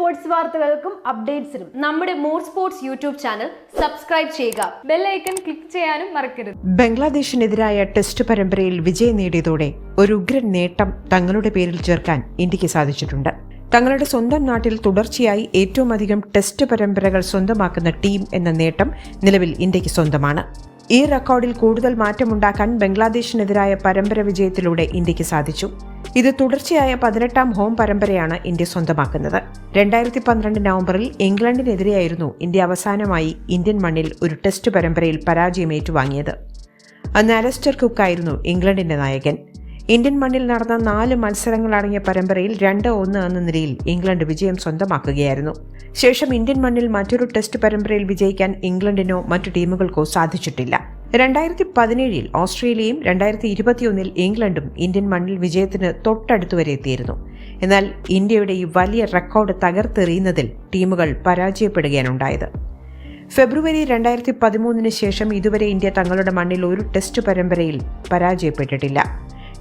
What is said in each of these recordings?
Sports വാർത്തകൾക്കും അപ്ഡേറ്റ്സിനും നമ്മുടെ more sports YouTube channel subscribe ചെയ്യുക. ബെല്ലൈക്കൺ ക്ലിക്ക് ചെയ്യാനും മറക്കരുത്. ബംഗ്ലാദേശിനെതിരായ ടെസ്റ്റ് പരമ്പരയിൽ വിജയം നേടിയതോടെ ഒരു ഉഗ്രൻ നേട്ടം തങ്ങളുടെ പേരിൽ ചേർക്കാൻ ഇന്ത്യയ്ക്ക് സാധിച്ചിട്ടുണ്ട്. തങ്ങളുടെ സ്വന്തം നാട്ടിൽ തുടർച്ചയായി ഏറ്റവും അധികം ടെസ്റ്റ് പരമ്പരകൾ സ്വന്തമാക്കുന്ന ടീം എന്ന നേട്ടം നിലവിൽ ഇന്ത്യയ്ക്ക് സ്വന്തമാണ്. ഈ റെക്കോർഡിൽ കൂടുതൽ മാറ്റമുണ്ടാക്കാൻ ബംഗ്ലാദേശിനെതിരായ പരമ്പര വിജയത്തിലൂടെ ഇന്ത്യയ്ക്ക് സാധിച്ചു. ഇത് തുടർച്ചയായ പതിനെട്ടാം ഹോം പരമ്പരയാണ് ഇന്ത്യ സ്വന്തമാക്കുന്നത്. രണ്ടായിരത്തി പന്ത്രണ്ട് നവംബറിൽ ഇംഗ്ലണ്ടിനെതിരെയായിരുന്നു ഇന്ത്യ അവസാനമായി ഇന്ത്യൻ മണ്ണിൽ ഒരു ടെസ്റ്റ് പരമ്പരയിൽ പരാജയം ഏറ്റുവാങ്ങിയത് അന്ന് അലസ്റ്റർ കുക്കായിരുന്നു ഇംഗ്ലണ്ടിന്റെ നായകൻ. ഇന്ത്യൻ മണ്ണിൽ നടന്ന നാല് മത്സരങ്ങളടങ്ങിയ പരമ്പരയിൽ രണ്ട് ഒന്ന് എന്ന നിലയിൽ ഇംഗ്ലണ്ട് വിജയം സ്വന്തമാക്കുകയായിരുന്നു. ശേഷം ഇന്ത്യൻ മണ്ണിൽ മറ്റൊരു ടെസ്റ്റ് പരമ്പരയിൽ വിജയിക്കാൻ ഇംഗ്ലണ്ടിനോ മറ്റു ടീമുകൾക്കോ സാധിച്ചിട്ടില്ല. രണ്ടായിരത്തി പതിനേഴിൽ ഓസ്ട്രേലിയയും രണ്ടായിരത്തി ഇരുപത്തിയൊന്നിൽ ഇംഗ്ലണ്ടും ഇന്ത്യൻ മണ്ണിൽ വിജയത്തിന് തൊട്ടടുത്ത് വരെ എത്തിയിരുന്നു. എന്നാൽ ഇന്ത്യയുടെ ഈ വലിയ റെക്കോർഡ് തകർത്തെറിയുന്നതിൽ ടീമുകൾ പരാജയപ്പെടുകയാണുണ്ടായത്. ഫെബ്രുവരി രണ്ടായിരത്തി പതിമൂന്നിന് ശേഷം ഇതുവരെ ഇന്ത്യ തങ്ങളുടെ മണ്ണിൽ ഒരു ടെസ്റ്റ് പരമ്പരയിൽ പരാജയപ്പെട്ടിട്ടില്ല.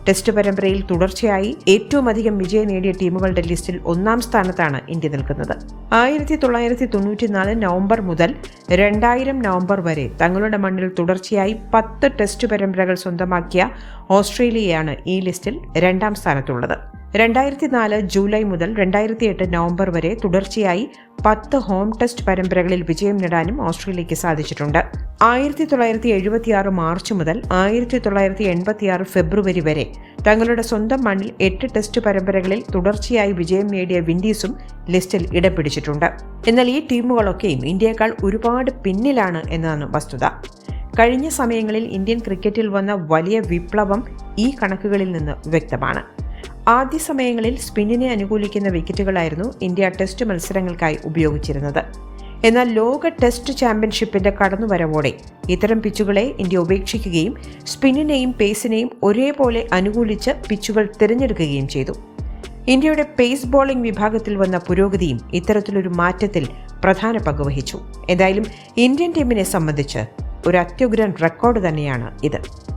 ടെസ്റ്റ് പരമ്പരയിൽ തുടർച്ചയായി ഏറ്റവും അധികം വിജയം നേടിയ ടീമുകളുടെ ലിസ്റ്റിൽ ഒന്നാം സ്ഥാനത്താണ് ഇന്ത്യ നിൽക്കുന്നത്. ആയിരത്തി തൊള്ളായിരത്തി തൊണ്ണൂറ്റിനാല് നവംബർ മുതൽ രണ്ടായിരം നവംബർ വരെ തങ്ങളുടെ മണ്ണിൽ തുടർച്ചയായി പത്ത് ടെസ്റ്റ് പരമ്പരകൾ സ്വന്തമാക്കിയ ഓസ്ട്രേലിയയാണ് ഈ ലിസ്റ്റിൽ രണ്ടാം സ്ഥാനത്തുള്ളത്. രണ്ടായിരത്തി നാല് ജൂലൈ മുതൽ രണ്ടായിരത്തി എട്ട് നവംബർ വരെ തുടർച്ചയായി പത്ത് ഹോം ടെസ്റ്റ് പരമ്പരകളിൽ വിജയം നേടാനും ഓസ്ട്രേലിയയ്ക്ക് സാധിച്ചിട്ടുണ്ട്. ആയിരത്തി തൊള്ളായിരത്തി എഴുപത്തിയാറ് മാർച്ച് മുതൽ ആയിരത്തി തൊള്ളായിരത്തി എൺപത്തിയാറ് ഫെബ്രുവരി വരെ തങ്ങളുടെ സ്വന്തം മണ്ണിൽ എട്ട് ടെസ്റ്റ് പരമ്പരകളിൽ തുടർച്ചയായി വിജയം നേടിയ വിൻഡീസും ലിസ്റ്റിൽ ഇടം പിടിച്ചിട്ടുണ്ട് എന്നാൽ ഈ ടീമുകളൊക്കെയും ഇന്ത്യയേക്കാൾ ഒരുപാട് പിന്നിലാണ് എന്നതാണ് വസ്തുത. കഴിഞ്ഞ സമയങ്ങളിൽ ഇന്ത്യൻ ക്രിക്കറ്റിൽ വന്ന വലിയ വിപ്ലവം ഈ കണക്കുകളിൽ നിന്ന് വ്യക്തമാണ്. ആദ്യ സമയങ്ങളിൽ സ്പിന്നിനെ അനുകൂലിക്കുന്ന വിക്കറ്റുകളായിരുന്നു ഇന്ത്യ ടെസ്റ്റ് മത്സരങ്ങൾക്കായി ഉപയോഗിച്ചിരുന്നത്. എന്നാൽ ലോക ടെസ്റ്റ് ചാമ്പ്യൻഷിപ്പിന്റെ കടന്നുവരവോടെ ഇത്തരം പിച്ചുകളെ ഇന്ത്യ ഉപേക്ഷിക്കുകയും സ്പിന്നിനെയും പേസിനെയും ഒരേപോലെ അനുകൂലിച്ച് പിച്ചുകൾ തിരഞ്ഞെടുക്കുകയും ചെയ്തു. ഇന്ത്യയുടെ പേസ് ബോളിംഗ് വിഭാഗത്തിൽ വന്ന പുരോഗതിയും ഇത്തരത്തിലൊരു മാറ്റത്തിൽ പ്രധാന പങ്ക് വഹിച്ചു. എന്തായാലും ഇന്ത്യൻ ടീമിനെ സംബന്ധിച്ച് ഒരു അത്യുഗ്രൻ റെക്കോർഡ് തന്നെയാണ് ഇത്.